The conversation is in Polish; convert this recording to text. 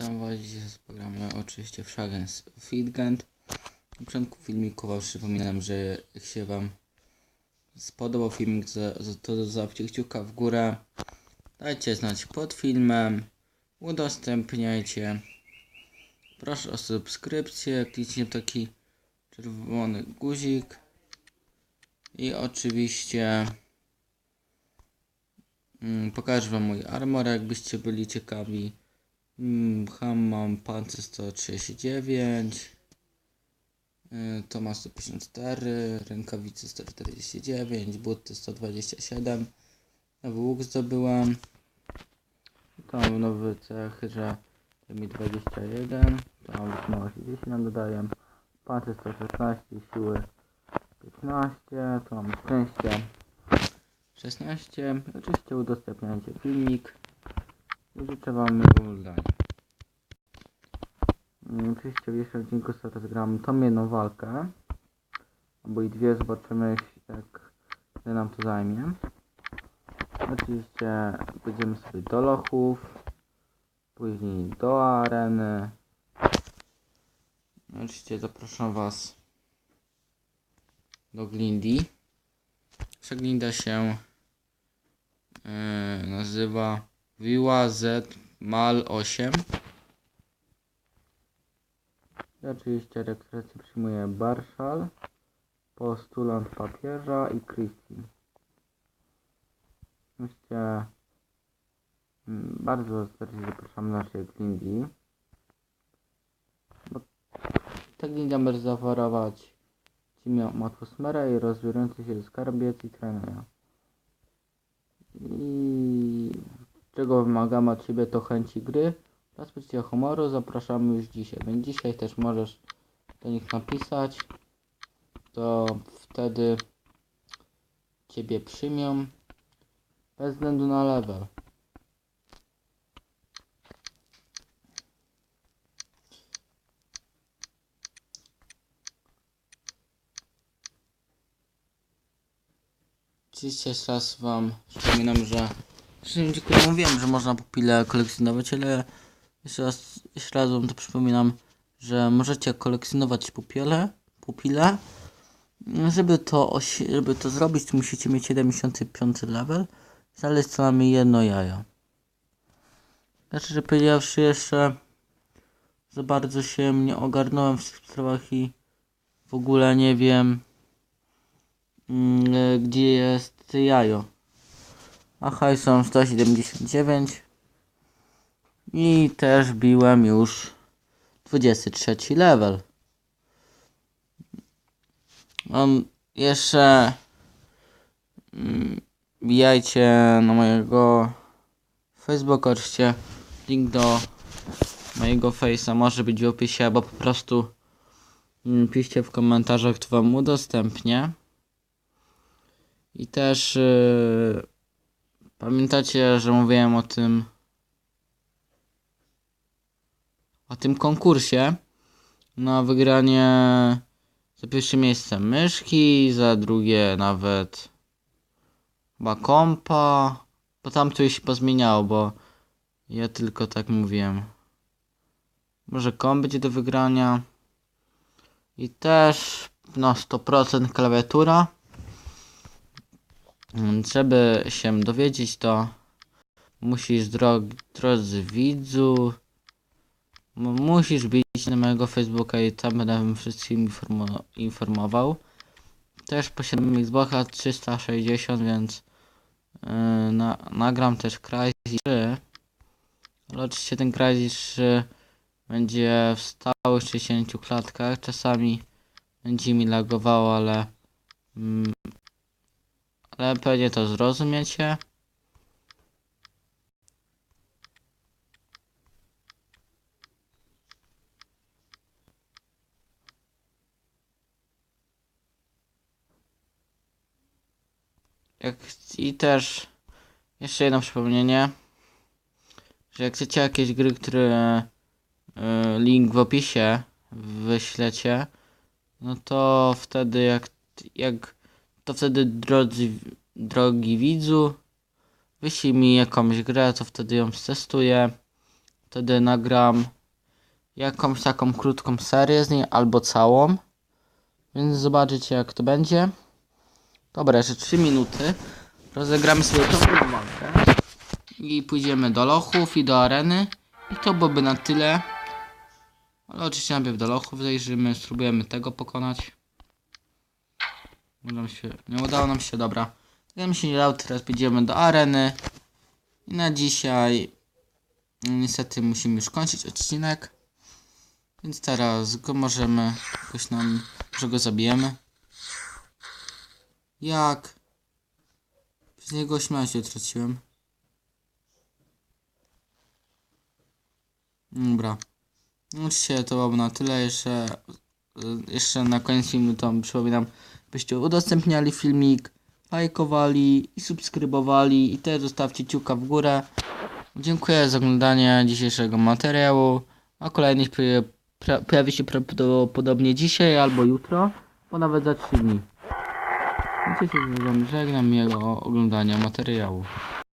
Witam Was dzisiaj z programu oczywiście Fragrance Feedgant. Na początku filmiku Wam przypominam, że jak się Wam spodobał filmik, to zostawcie kciuka w górę. Dajcie znać pod filmem. Udostępniajcie. Proszę o subskrypcję. Kliknijcie w taki czerwony guzik. I oczywiście mm, pokażę Wam mój armor, jakbyście byli ciekawi. Mm, Hammam Pancer 139 y, Tomas 154 Rękawice 149 Buty 127 Nowy łuk zdobyłem. Tam nowy cech, że mi 21 Tam się 10 nam dodaję. Pancer 116 Siły 15 Tu mam szczęście. 16 Oczywiście udostępniajcie filmik życzę Wam miłego oglądania. Oczywiście w dzisiejszym odcinku sobie rozgram tą jedną walkę. Albo i dwie, zobaczymy jak nam to zajmie. Oczywiście pójdziemy sobie do lochów, później do areny. Oczywiście zapraszam Was do Glindy. Nasza Glinda się yy, nazywa Wiła Z mal 8. I oczywiście rejestrację przyjmuje Barszal, postulant papieża i Christine. Oczywiście mm, bardzo serdecznie zapraszam na naszej Glindy. Bo ta Glinda może zaoferować Ci miał atmosferę i rozwijający się skarbiec i trenuję. I czego wymagamy od Ciebie to chęci gry oraz poczucia humoru zapraszamy już dzisiaj. Więc dzisiaj też możesz do nich napisać, to wtedy Ciebie przyjmą bez względu na level. Oczywiście jeszcze raz Wam przypominam, że dziękuję, mówiłem, że można pupile kolekcjonować, ale jeszcze raz, jeszcze raz wam to przypominam, że możecie kolekcjonować pupile, pupile. Żeby to, żeby to zrobić, musicie mieć 75 level. Znaleźć co najmniej jedno jajo. Znaczy, że powiedziawszy jeszcze za bardzo się nie ogarnąłem w tych sprawach i w ogóle nie wiem mm, gdzie jest jajo. A hajsą 179. I też biłem już 23 level. On jeszcze mm, wbijajcie na mojego Facebooka oczywiście link do mojego face'a może być w opisie, albo po prostu mm, piszcie w komentarzach, to wam udostępnię. I też yy, Pamiętacie, że mówiłem o tym o tym konkursie na wygranie za pierwsze miejsce myszki, za drugie nawet chyba kompa, bo tam już się pozmieniało, bo ja tylko tak mówiłem. Może komp będzie do wygrania i też no 100% klawiatura. Mm, Żeby się dowiedzieć, to musisz, drog, drodzy widzu, mu- musisz bić na mojego Facebooka i tam będę wszystkim informo- informował. Też posiadam Xboxa 360, więc yy, na, nagram też Crysis 3. Ale oczywiście ten Crysis 3 będzie w stałych 60 klatkach. Czasami będzie mi lagowało, ale mm, ale pewnie to zrozumiecie. Jak, I też jeszcze jedno przypomnienie, że jak chcecie jakieś gry, które y, link w opisie wyślecie, no to wtedy jak, jak to wtedy drodzy, drogi widzu, wyślij mi jakąś grę, to wtedy ją testuję. wtedy nagram jakąś taką krótką serię z niej albo całą. Więc zobaczycie jak to będzie. Dobra, jeszcze 3 minuty. Rozegramy sobie tą walkę. I pójdziemy do lochów i do areny. I to byłoby na tyle. Ale oczywiście najpierw do lochów zajrzymy, spróbujemy tego pokonać. Udało się, nie udało nam się, dobra. Jak mi się nie udało, teraz pójdziemy do areny. I na dzisiaj no, niestety musimy już kończyć odcinek. Więc teraz go możemy jakoś nam, że go zabijemy. Jak? Przez niego śmiać się utraciłem. Dobra. Oczywiście to byłoby na tyle. Jeszcze, jeszcze na koniec filmu to przypominam, byście udostępniali filmik, lajkowali i subskrybowali i też zostawcie ciuka w górę. Dziękuję za oglądanie dzisiejszego materiału, a kolejny pojawi- się prawdopodobnie dzisiaj albo jutro, bo nawet za 3 dni. Ja się z żegnam miłego oglądania materiału.